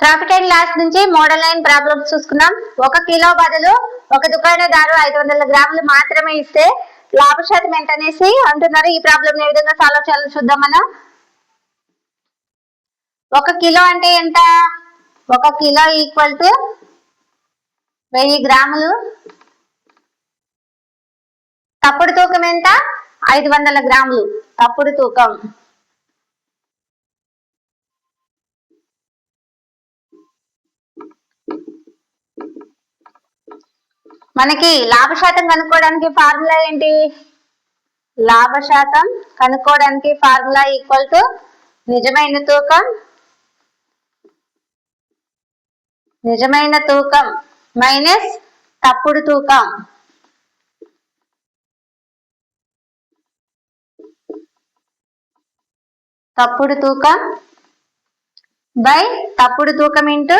Traffic and loss నుంచి model line problems చూసుకున్నాం. ఒక కిలో బదులు ఒక దుకాణదారు ఐదు వందల గ్రాములు మాత్రమే ఇస్తే లాభ శాతం ఎంత అనేసి అంటున్నారు. ఈ ప్రాబ్లమ్ ఏ విధంగా సాల్వ్ చేయాలో చూద్దాం మనం. ఒక కిలో అంటే ఎంత? ఒక కిలో ఈక్వల్ టు వెయ్యి గ్రాములు. తప్పుడు తూకం ఎంత? ఐదు వందల గ్రాములు. తప్పుడు తూకం. మనకి లాభ శాతం కనుక్కోవడానికి ఫార్ములా ఏంటి? లాభ శాతం కనుక్కోవడానికి ఫార్ములా ఈక్వల్ టు నిజమైన తూకం నిజమైన తూకం మైనస్ తప్పుడు తూకం. తప్పుడు తూకం బై తప్పుడు తూకం ఇంటూ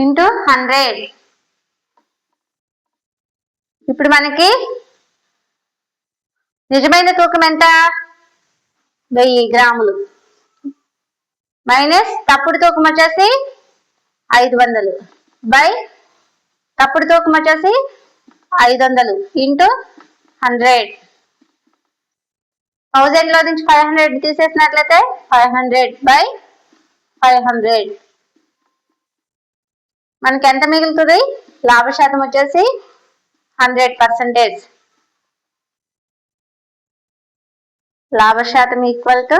ఇంటూ హండ్రెడ్. ఇప్పుడు మనకి నిజమైన తూకం ఎంత? వెయ్యి గ్రాములు. మైనస్ తప్పుడు తూకం వచ్చేసి ఐదు వందలు. బై తప్పుడు తూకం వచ్చేసి ఐదు వందలు ఇంటూ హండ్రెడ్. థౌజండ్లో నుంచి five hundred తీసేసినట్లయితే five hundred by five hundred. మనకి ఎంత మిగులుతుంది? లాభ శాతం వచ్చేసి హండ్రెడ్ పర్సెంటేజ్. లాభ శాతం ఈక్వల్ టు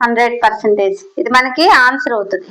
హండ్రెడ్ పర్సెంటేజ్. ఇది మనకి ఆన్సర్ అవుతుంది.